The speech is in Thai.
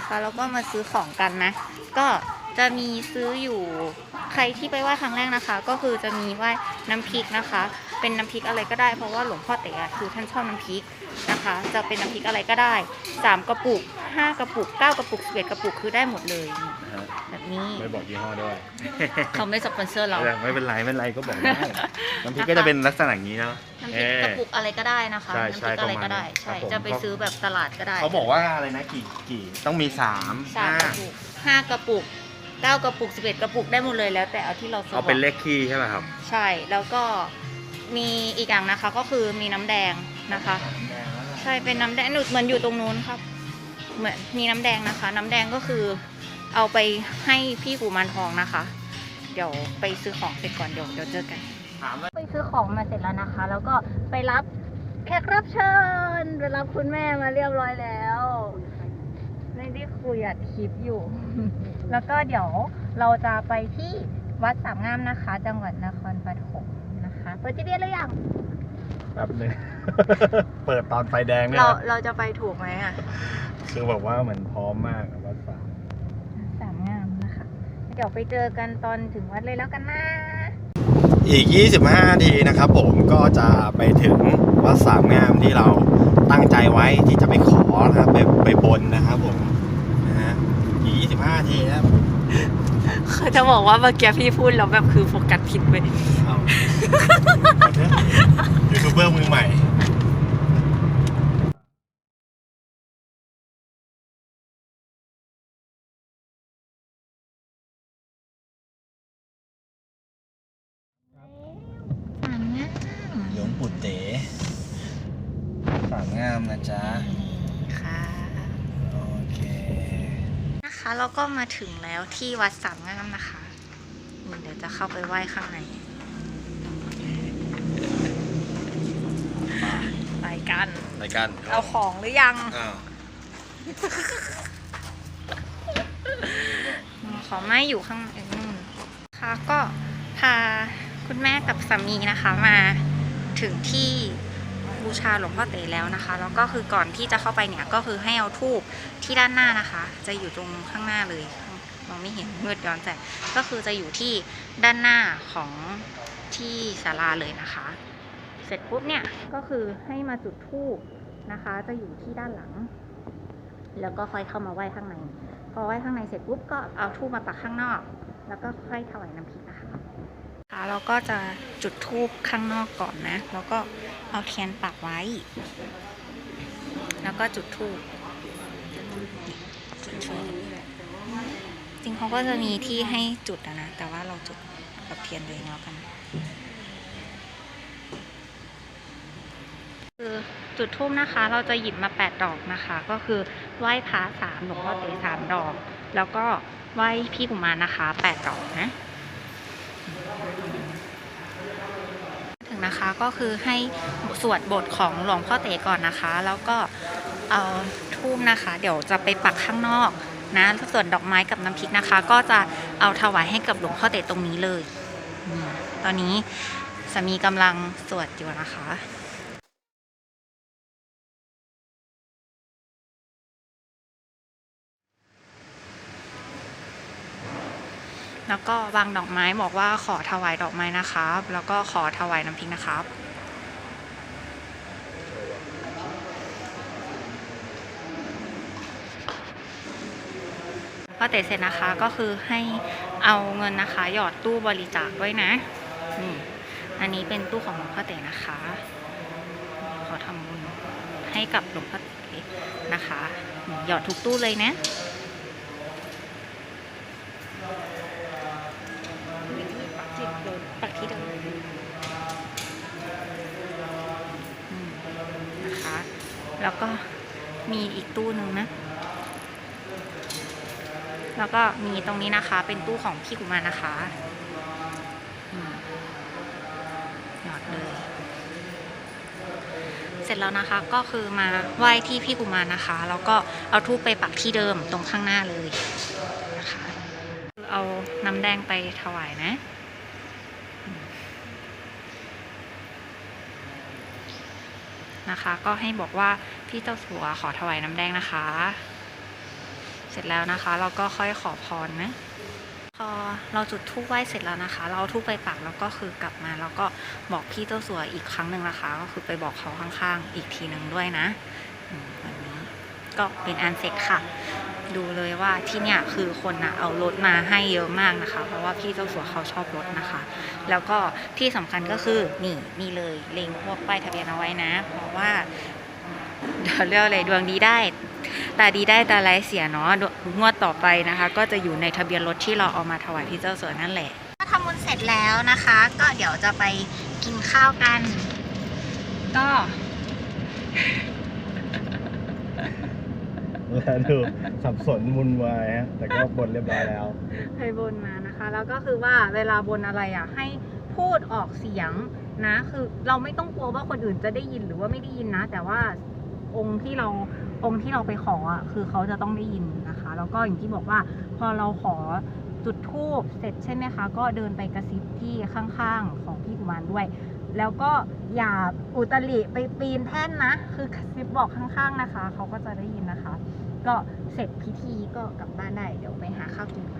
นะคะแล้วก็มาซื้อของกันนะ ก็จะมีซื้ออยู่ใครที่ไปไหว้ครั้งแรกนะคะ ก็คือจะมีไหว้น้ำพริกนะคะ เป็นน้ำพริกอะไรก็ได้ เพราะว่าหลวงพ่อเต๋อคือท่านชอบน้ำพริกนะคะ จะเป็นน้ำพริกอะไรก็ได้สามกระปุกห้ากระปุกเก้ากระปุกสิบเอ็ดกระปุกคือได้หมดเลยนี่แบบนี้ไม่บอกยี่ห้อด้วยเขาไม่สปอนเซอร์เราไม่เป็นไรไม่เป็นไรก็บอกได้น้ำพริกก็จะเป็นลักษณะอย่างนี้เนาะน้ำพริกกระปุกอะไรก็ได้นะคะใช่น้ำพใช่ริกอะไรก็ได้ประมาณใช่ครับผม จะไปซื้อแบบตลาดก็ได้เขาบอกว่าอะไรนะกี่กี่ต้องมีสามสามห้ากระปุกห้ากระปุกเก้ากระปุกสิบเอ็ดกระปุกได้หมดเลยแล้วแต่เอาที่เราซื้เอาเป็นเลขคี่ใช่ไหมครับ ใช่แล้วก็ มีอีกอย่างนะคะ ก็คือมีน้ำแดงนะคะ ใช่เป็นน้ำแดงหนุเหมือนอยู่ตรงนู้นครับ เหมือนมีน้ำแดงนะคะ น้ำแดงก็คือเอาไปให้พี่กุมารทองนะคะ เดี๋ยวไปซื้อของเสร็จก่อนเดี๋ยวเดี๋ยวเจอกัน ถามว่าไปซื้อของมาเสร็จแล้วนะคะ แล้วก็ไปรับแขกรับเชิญไปรับคุณแม่มาเรียบร้อยแล้วไม่ได้คุยอัดคลิปอยู่ แล้วก็เดี๋ยวเราจะไปที่วัดสามงามนะคะ จังหวัดนครปฐมนะคะ เปิดจีเบียหรือยังแป๊บนึง เปิดตอนไฟแดงเนี่ยเรานะเราจะไปถูกไหมอะคือแบบว่าเหมือนพร้อมมากอะวัดสามสามงามนะคะ เดี๋ยวไปเจอกันตอนถึงวัดเลยแล้วกันนะ อีก 25นาทีนะครับผมก็จะไปถึงวัดสามงามที่เราตั้งใจไว้ที่จะไปขอนะครับไปไปบนนะครับผมนะฮะอีก25นาทีนะครับ เขาจะบอกว่าเมื่อกี้พี่พูดแล้วแบบคือโฟกัสผิดไปเอาเอาเถอะยูทูบเบอร์มือใหม่สามงามหลวงปู่เต๋สามงามนะจ๊ะ ค่ะ เราก็มาถึงแล้วที่วัดสามงามนะคะนี่เดี๋ยวจะเข้าไปไหว้ข้างในไปกัน รายการเอาของหรือยัง อ้าวขอไม่อยู่ข้างในนู่นค่ะก็พาคุณแม่กับสามีนะคะมาถึงที่ บูชาหลวงพ่อเต๋แล้วนะคะ แล้วก็คือก่อนที่จะเข้าไปเนี่ยก็คือให้เอาทูบที่ด้านหน้านะคะ จะอยู่ตรงข้างหน้าเลยมองไม่เห็นมืดย้อนแต่ก็คือจะอยู่ที่ด้านหน้าของที่ศาลาเลยนะคะ เสร็จปุ๊บเนี่ยก็คือให้มาจุดธูปนะคะ จะอยู่ที่ด้านหลัง แล้วก็ค่อยเข้ามาไหว้ข้างใน พอไหว้ข้างในเสร็จปุ๊บก็เอาธูปมาปักข้างนอก แล้วก็ค่อยถวายน้ำพริกนะคะ เราก็จะจุดธูปข้างนอกก่อนนะ แล้วก็เอาเทียนปักไว้ แล้วก็จุดธูปจุดธูปจริงเขาก็จะมีที่ให้จุดนะ แต่ว่าเราจุดกับเทียนเลยแล้วกัน คือจุดทูบนะคะ เราจะหยิบมาแปดดอกนะคะ ก็คือไหว้พระสามหลวงพ่อเต๋สามดอก แล้วก็ไหว้พี่กุมารนะคะแปดดอกนะ ถึงนะคะก็คือให้สวดบทของหลวงพ่อเต๋ก่อนนะคะ แล้วก็เอาทูบนะคะ เดี๋ยวจะไปปักข้างนอกนะส่วนดอกไม้กับน้ำพริกนะคะ ก็จะเอาถวายให้กับหลวงพ่อเต๋ตรงนี้เลย ตอนนี้สามีกำลังสวดอยู่นะคะ แล้วก็วางดอกไม้บอกว่าขอถวายดอกไม้นะครับ แล้วก็ขอถวายน้ำพริกนะครับพอเตะเสร็จนะคะก็คือให้เอาเงินนะคะ หยอดตู้บริจาคด้วยนะนี่อันนี้เป็นตู้ของหลวงพ่อเต๋นะคะ ขอทำบุญให้กับหลวงพ่อเต๋นะคะ หยอดทุกตู้เลยนะ จิตเลยปักที่เดิมอืมนะคะ แล้วก็มีอีกตู้หนึ่งนะ แล้วก็มีตรงนี้นะคะ เป็นตู้ของพี่กุมารนะคะหยอดเลย เสร็จแล้วนะคะก็คือมาไหว้ที่พี่กุมารนะคะ แล้วก็เอาทูปไปปักที่เดิมตรงข้างหน้าเลยนะคะ เอาน้ำแดงไปถวายนะ นะคะ ก็ให้บอกว่าพี่เจ้าสัวขอถวายน้ำแดงนะคะ เสร็จแล้วนะคะ เราก็ค่อยขอพรนะพอเราจุดธูปไหว้เสร็จแล้วนะคะ เราทูบไปปักแล้วก็คือกลับมาแล้วก็บอกพี่เจ้าสัวอีกครั้งหนึ่งนะคะ ก็คือไปบอกเขาข้างๆ อีกทีหนึ่งด้วยนะอืมแบบนี้ก็เป็นอันเสร็จค่ะ ดูเลยว่าที่เนี่ยคือคนนะเอารถมาให้เยอะมากนะคะ เพราะว่าพี่เจ้าสัวเขาชอบรถนะคะ แล้วก็ที่สำคัญก็คือนี่นี่เลยเล็งพวกป้ายทะเบียนเอาไว้นะ เพราะว่าเดี๋ยวเรียกอะไรดวงดีได้ตาดีได้ตาร้ายเสียเนาะดวงวดต่อไปนะคะ ก็จะอยู่ในทะเบียนรถที่เราเอามาถวายพี่เจ้าสัวนั่นแหละก็ทำบุญเสร็จแล้วนะคะ ก็เดี๋ยวจะไปกินข้าวกัน ก็แล้ว ดูสับสนมุนวายฮะแต่ก็บนเรียบร้อยแล้วไปบนมานะคะ แล้วก็คือว่าเวลาบนอะไรอะให้พูดออกเสียงนะ คือเราไม่ต้องกลัวว่าคนอื่นจะได้ยินหรือว่าไม่ได้ยินนะ แต่ว่าองค์ที่เราองค์ที่เราไปขออะคือเขาจะต้องได้ยินนะคะ แล้วก็อย่างที่บอกว่าพอเราขอจุดธูปเสร็จใช่ไหมคะ ก็เดินไปกระซิบที่ข้างๆของพี่กุมารด้วย แล้วก็อย่าอุตริไปปีนแท่นนะ คือกระซิบบอกข้างๆนะคะ เขาก็จะได้ยินนะคะ ก็เสร็จพิธีก็กลับบ้านได้ เดี๋ยวไปหาข้าวกินก่อน